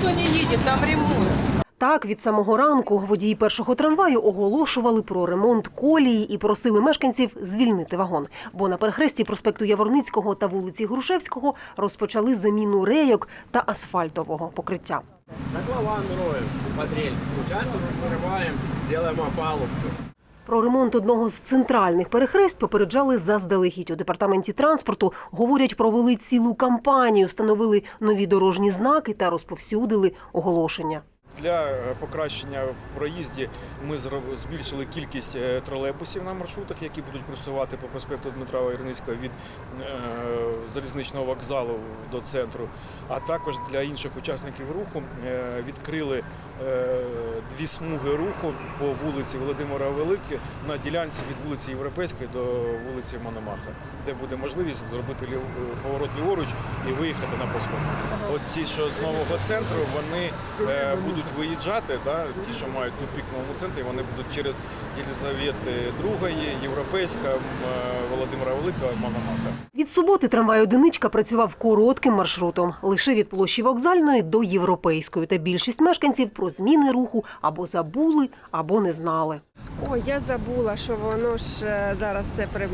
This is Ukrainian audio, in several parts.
никто не едет, там ремонт. Так, від самого ранку водії першого трамваю оголошували про ремонт колії і просили мешканців звільнити вагон. Бо на перехресті проспекту Яворницького та вулиці Грушевського розпочали заміну рейок та асфальтового покриття. Котлован роем под рельс. Сейчас мы вырываем, делаем опалубку. Про ремонт одного з центральних перехрест попереджали заздалегідь. У департаменті транспорту говорять, провели цілу кампанію, встановили нові дорожні знаки та розповсюдили оголошення. Для е, покращення в проїзді ми збільшили кількість е, тролейбусів на маршрутах, які будуть курсувати по проспекту Дмитра Войерницького від е, залізничного вокзалу до центру. А також для інших учасників руху відкрили дві смуги руху по вулиці Володимира Велике на ділянці від вулиці Європейської до вулиці Мономаха, де буде можливість зробити поворот ліворуч і виїхати на проспект. От ці, що з нового центру, вони е, будуть виїжджати, да, ті, що мають тупік в новому центрі, вони будуть через Єлизавети II, Європейська, е, Володимира Великого, Мономаха. Від суботи трамвай одиничка працював коротким маршрутом лише від площі вокзальної до європейської. Та більшість мешканців про зміни руху або забули, або не знали. Ой, я забула, що воно ж е, зараз все пере...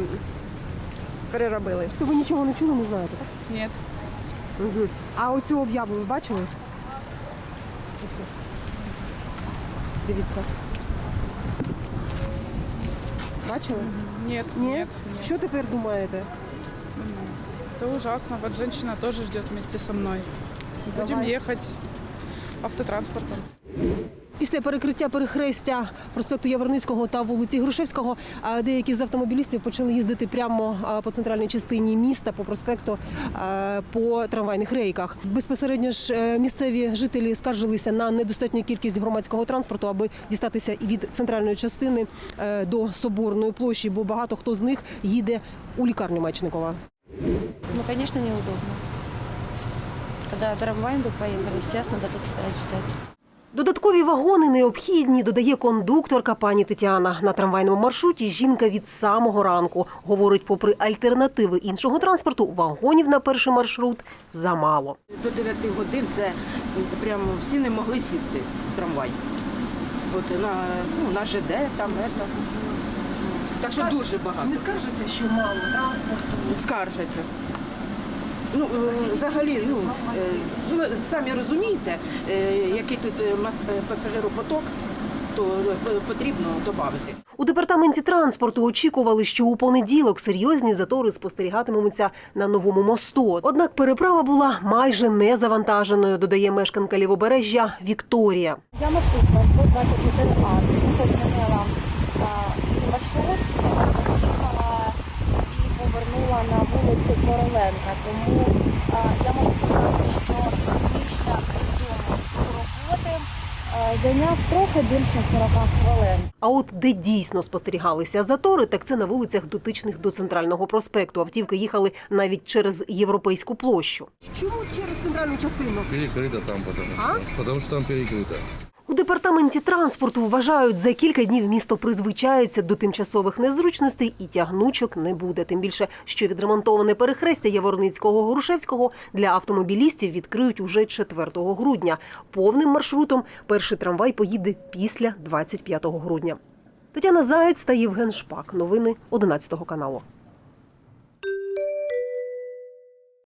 переробили. Ви нічого не чули, не знаєте, так? Нет. Угу. А оцю об'яву ви бачили? Оцю. Дивіться. Бачили? Нет, Ні? нет, нет. Що тепер думаєте? Это ужасно. Вот женщина тоже ждет вместе со мной. Будем Давай. ехать автотранспортом. Після перекриття перехрестя проспекту Яворницького та вулиці Грушевського деякі з автомобілістів почали їздити прямо по центральній частині міста по проспекту по трамвайних рейках. Безпосередньо ж е, місцеві жителі скаржилися на недостатню кількість громадського транспорту, аби дістатися від центральної частини е, до соборної площі, бо багато хто з них їде у лікарню Мечникова. Ну, конечно, неудобно. Когда трамваем бы поехали, сейчас надо тут стоять ждать. Додаткові вагони необхідні, додає кондукторка пані Тетяна. На трамвайному маршруті жінка від самого ранку говорить, попри альтернативи іншого транспорту, вагонів на перший маршрут замало. До 9 годин це прямо всі не могли сісти в трамвай. От на, ну, на ЖД, там, это. Так що дуже багато. Не скаржиться, що мало транспорту. Скаржаться. Ну, е, взагалі, ну, е, ви самі розумієте, е, який тут пасажиропоток, то потрібно додати. У департаменті транспорту очікували, що у понеділок серйозні затори спостерігатимуться на новому мосту. Однак переправа була майже не завантаженою, додає мешканка лівобережжя Вікторія. Я маршрутка 124А. Тільки змінила свій маршрут, на Короленка. Тому а, я можу сказати, що мій шлях до роботи а, зайняв трохи більше 40 хвилин. А от де дійсно спостерігалися затори, так це на вулицях дотичних до центрального проспекту. Автівки їхали навіть через європейську площу. Чому через центральну частину? Перекрыто там, потому что. Потому что там перекрыто. У департаменті транспорту вважають, за кілька днів місто призвичається до тимчасових незручностей і тягнучок не буде. Тим більше, що відремонтоване перехрестя Яворницького Грушевського для автомобілістів відкриють уже 4 грудня. Повним маршрутом перший трамвай поїде після 25 грудня. Тетяна Заєць та Євген Шпак. Новини 11 каналу.